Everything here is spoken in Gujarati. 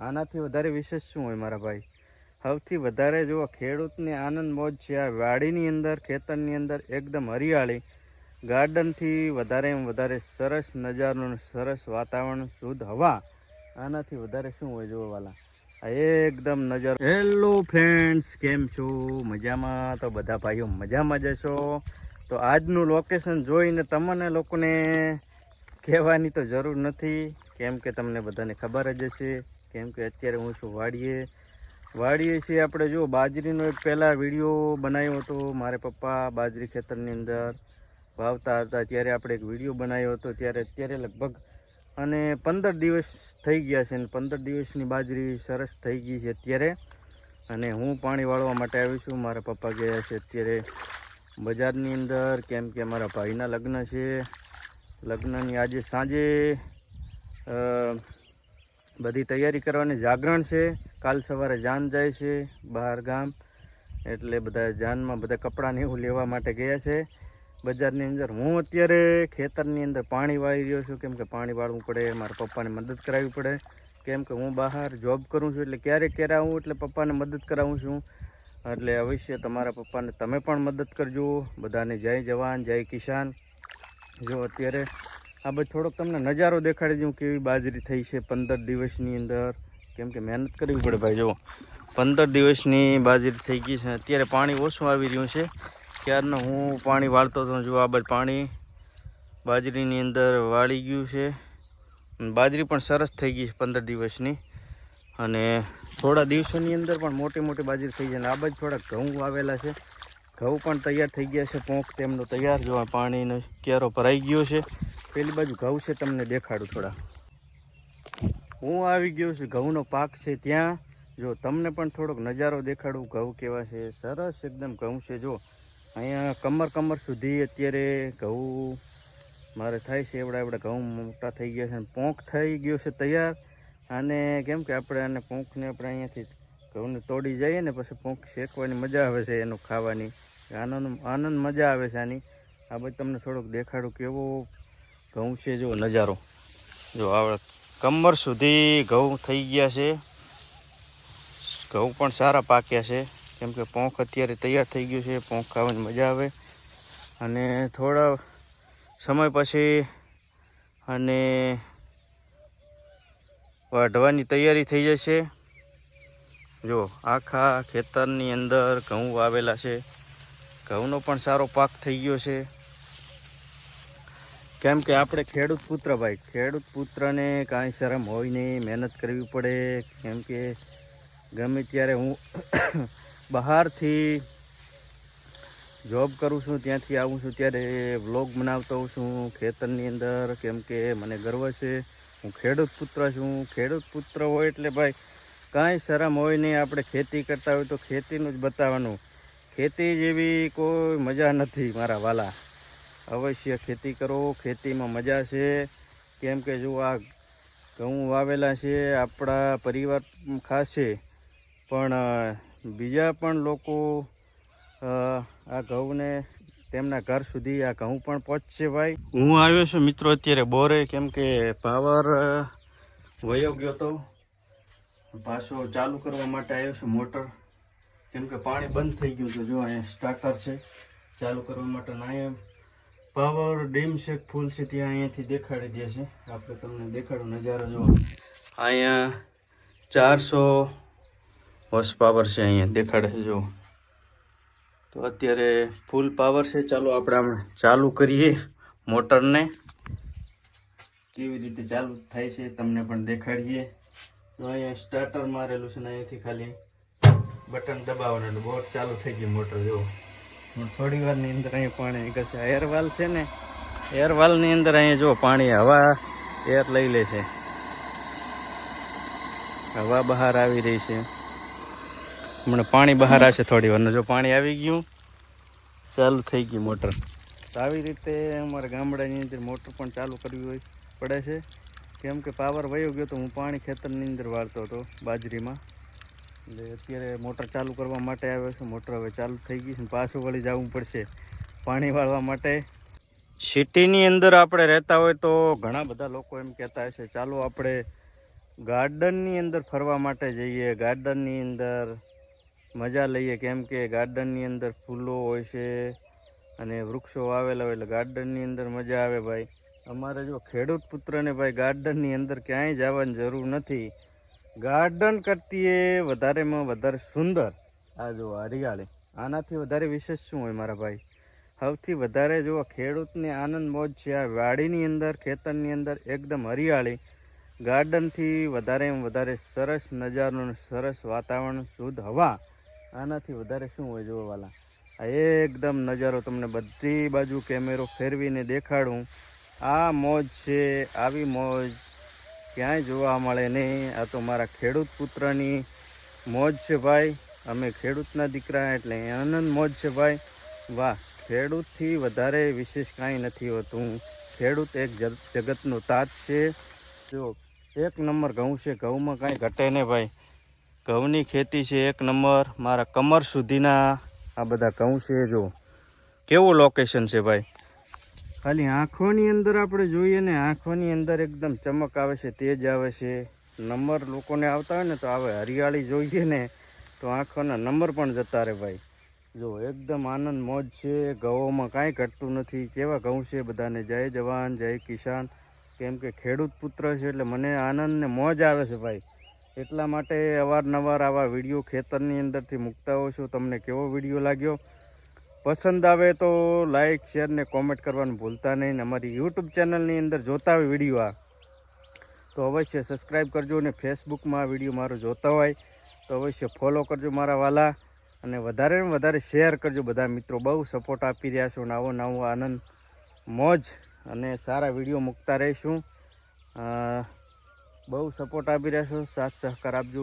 આનાથી વધારે વિશેષ શું હોય મારા ભાઈ? સૌથી વધારે જુઓ, ખેડૂતને આનંદ, મોજ છે. આ વાડીની અંદર, ખેતરની અંદર એકદમ હરિયાળી, ગાર્ડનથી વધારે વધારે સરસ નજારનું, સરસ વાતાવરણ, શુદ્ધ હવા. આનાથી વધારે શું હોય જોવા વાલા? એકદમ નજર. હેલો ફ્રેન્ડ્સ કેમ છો? મજામાં? તો બધા ભાઈઓ મજામાં જશો તો આજનું લોકેશન જોઈને તમને લોકોને કહેવાની તો જરૂર નથી. કેમ કે તમને બધાને ખબર જ હશે. કેમ કે અત્યારે હું છું વાડીએ. વાડીએ છીએ આપણે, જો બાજરીનો એક પહેલાં વીડિયો બનાવ્યો હતો મારે પપ્પા બાજરી ખેતરની અંદર વાવતા હતા, ત્યારે આપણે એક વીડિયો બનાવ્યો હતો, ત્યારે અત્યારે લગભગ અને પંદર દિવસ થઈ ગયા છે અને પંદર દિવસની બાજરી સરસ થઈ ગઈ છે અત્યારે. અને હું પાણી વાળવા માટે આવી છું, મારા પપ્પા ગયા છે અત્યારે બજારની અંદર, કેમ કે મારા ભાઈના લગ્ન છે. લગ્નની આજે સાંજે બધી તૈયારી કરવાની જાગરણ છે. કાલ સવારે જાન જાય છે બહાર ગામ. એટલે બધા જાનમાં બધા કપડાં ને એવું લેવા માટે ગયા છે. બજારની અંદર હું અત્યારે ખેતરની અંદર પાણી વાળી રહ્યો છું. કેમ કે પાણી વાળવું પડે, મારા પપ્પાને મદદ કરાવવી પડે. કેમ કે હું બહાર જોબ કરું છું એટલે ક્યારેક ક્યારે આવું એટલે પપ્પાને મદદ કરાવું છું. એટલે અવશ્ય તમારા પપ્પાને તમે પણ મદદ કરજો. બધાને જય જવાન, જય કિસાન. જો અત્યારે આ બધું થોડોક તમને નજારો દેખાડી દઉં કેવી બાજરી થઈ છે પંદર દિવસની અંદર. કેમ કે મહેનત કરવી પડે ભાઈ જુઓ પંદર દિવસની બાજરી થઈ ગઈ છે. અત્યારે પાણી ઓછું આવી રહ્યું છે. ક્યારનો હું પાણી વાળતો હતો જો આ બધું પાણી બાજરીની અંદર વાળી ગયું છે. બાજરી પણ સરસ થઈ ગઈ છે પંદર દિવસની. અને થોડા દિવસોની અંદર પણ મોટી મોટી બાજરી થઈ જાય અને આ બાજુ થોડાક ઘઉં આવેલા છે. ઘઉં પણ તૈયાર થઈ ગયા છે પોંખ તેમનો તૈયાર જો પાણીનો ક્યારો ભરાઈ ગયો છે. પેલી બાજુ ઘઉં છે, તમને દેખાડું થોડા. હું આવી ગયો છું, ઘઉંનો પાક છે ત્યાં. જો, તમને પણ થોડોક નજારો દેખાડું, ઘઉં કેવા છે? સરસ એકદમ ઘઉં છે, જો. અહીંયા કમર કમર સુધી અત્યારે ઘઉં મારે થાય છે, એવડા એવડા ઘઉં મોટા થઈ ગયા છે પોંખ થઈ ગયો છે તૈયાર. અને કેમ કે આપણે આને પોંખને આપણે અહીંયાથી ઘઉંને તોડી જઈએ ને, પછી પોંખ શેકવાની મજા આવે છે એનું ખાવાની. આનંદ આનંદ મજા આવે છે આની. આ બધું તમને થોડોક દેખાડું કેવો ઘઉં છે જો નજારો. જો આવડે કમર સુધી ઘઉં થઈ ગયા છે. ઘઉં પણ સારા પાક્યા છે. કેમ કે પોંખ અત્યારે તૈયાર થઈ ગયું છે, પોંખ ખાવાની મજા આવે. અને થોડા સમય પછી અને વાઢવાની તૈયારી થઈ જશે. જો આખા ખેતરની અંદર ઘઉં વાવેલા છે. ઘઉંનો પણ સારો પાક થઈ ગયો છે. કેમ કે આપણે ખેડૂત પુત્ર ભાઈ, ખેડૂત પુત્રને કાંઈ શરમ હોય નહીં, મહેનત કરવી પડે. કેમ કે ગમે ત્યારે હું બહારથી જોબ કરું છું, ત્યાંથી આવું છું, ત્યારે વ્લોગ બનાવતો હોઉં છું, ખેતરની અંદર. કેમ કે મને ગર્વ છે, હું ખેડૂત પુત્ર છું. ખેડૂત પુત્ર હોય એટલે ભાઈ, કાંઈ શરમ હોય નહીં. આપણે ખેતી કરતા હોય તો ખેતીનું જ બતાવવાનું. ખેતી જેવી કોઈ મજા નથી મારા વાલા. અવશ્ય ખેતી કરો, ખેતીમાં મજા છે. કેમ કે જો આ ઘઉં વાવેલા છે, આપણા પરિવાર ખાસ પણ બીજા પણ લોકો આ ઘઉંને તેમના ઘર સુધી આ ઘઉં પણ પહોંચશે ભાઈ. હું આવ્યો છું મિત્રો અત્યારે બોરે, કેમ કે પાવર વયો ગયો તો. પાછો ચાલુ કરવા માટે આવ્યો છું મોટર. કેમ કે પાણી બંધ થઈ ગયું છે. જો અહીંયા સ્ટાર્ટર છે, ચાલુ કરવા માટે અહીંયા પાવર ડેમ છે ફૂલ છે, ત્યાં અહીંયાથી દેખાડી દે છે. આપણે તમને દેખાડો નજારો જો અહીંયા ચારસો હોર્સ પાવર છે અહીંયા, દેખાડે છે જો તો અત્યારે ફૂલ પાવર છે. ચાલો આપણે આમ ચાલુ કરીએ મોટરને. કેવી રીતે ચાલુ થાય છે તમને પણ દેખાડીએ. તો અહીંયા સ્ટાર્ટર મારેલું છે ને અહીંયાથી ખાલી. બટન દબાવવાનું એટલે બોટ ચાલુ થઈ ગઈ મોટર જો હું થોડી વારની અંદર અહીંયા પાણી કશે એરવાલ છે ને એરવાલની અંદર અહીંયા જો પાણી, હવા એર લઈ લે છે. હવા બહાર આવી રહી છે. હમણાં પાણી બહાર આવશે થોડી વારનું જો પાણી આવી ગયું, ચાલુ થઈ ગયું મોટર. તો આવી રીતે અમારા ગામડાની અંદર મોટર પણ ચાલુ કરવી હોય, પડે છે. કેમ કે પાવર વયો ગયો તો હું પાણી ખેતરની અંદર વાળતો હતો, બાજરીમાં. એટલે અત્યારે મોટર ચાલુ કરવા માટે આવ્યો છે. મોટર હવે ચાલુ થઈ ગઈ છે ને પાછું વળી જવું પડશે પાણી વાળવા માટે. સિટીની અંદર આપણે રહેતા હોય તો ઘણા બધા લોકો એમ કહેતા હશે ચાલો આપણે ગાર્ડનની અંદર ફરવા માટે જઈએ ગાર્ડનની અંદર મજા લઈએ. કેમ કે ગાર્ડનની અંદર ફૂલો હોય છે અને વૃક્ષો વાવેલા હોય એટલે ગાર્ડનની અંદર મજા આવે ભાઈ. અમારે જો ખેડૂત પુત્રને ભાઈ ગાર્ડનની અંદર ક્યાંય જવાની જરૂર નથી. ગાર્ડન કરતીએ વધારેમાં વધારે સુંદર. આ જો હરિયાળી. આનાથી વધારે વિશેષ શું હોય મારા ભાઈ? સૌથી વધારે જો ખેડૂતને આનંદ, મોજ છે. આ વાડીની અંદર, ખેતરની અંદર એકદમ હરિયાળી. ગાર્ડનથી વધારે વધારે સરસ નજારોનું, સરસ વાતાવરણ, શુદ્ધ હવા. આનાથી વધારે શું હોય જોવાવાલા આ એકદમ નજારો તમને બધી બાજુ કેમેરો ફેરવીને દેખાડું. આ મોજ છે, આવી મોજ. ક્યાંય જોવા મળે નહીં. આ તો મારા ખેડૂત પુત્રની મોજ છે ભાઈ. અમે ખેડૂતના દીકરા એટલે આનંદ મોજ છે ભાઈ. વાહ, ખેડૂતથી વધારે વિશેષ કાંઈ નથી હોતું. ખેડૂત એક જગ- જગતનો તાત છે. જો, એક નંબર ઘઉં છે. ઘઉંમાં કાંઈ ઘટે નહીં ભાઈ. ઘઉંની ખેતી છે એક નંબર. મારા કમર સુધીના આ બધા ઘઉં છે, જો. કેવું લોકેશન છે ભાઈ? ખાલી આંખોની અંદર આપણે જોઈએ ને, આંખોની અંદર એકદમ ચમક આવે છે, તેજ આવે છે. નંબર લોકોને આવતા હોય ને, તો આવે હરિયાળી જોઈએ ને, તો આંખોના નંબર પણ જતા રહે ભાઈ. જો એકદમ આનંદ, મોજ છે ઘઉંમાં કાંઈ ઘટતું નથી. કેવા ઘઉં છે બધાને? જય જવાન, જય કિસાન. કેમ કે ખેડૂત પુત્ર છે, એટલે મને આનંદ ને મોજ આવે છે ભાઈ. એટલા માટે અવારનવાર આવા વીડિયો ખેતરની અંદરથી મૂકતા હોઉં છું. તમને કેવો વીડિયો લાગ્યો? પસંદ આવે તો લાઈક શેર ને કોમેન્ટ કરવાનું ભૂલતા નહીં અમારી યુટ્યુબ ચેનલની અંદર જોતા હોય વીડિયો આ. તો અવશ્ય સબસ્ક્રાઈબ કરજો અને ફેસબુકમાં આ વીડિયો મારો જોતા હોય. તો અવશ્ય ફોલો કરજો મારા વાલા અને વધારે ને વધારે શેર કરજો બધા મિત્રો. બહુ સપોર્ટ આપી રહ્યા છો અને આવો નવો આનંદ, મોજ અને સારા વીડિયો મૂકતા રહીશું. બહુ સપોર્ટ આપી રહ્યા છો. સાથ સહકાર આપજો.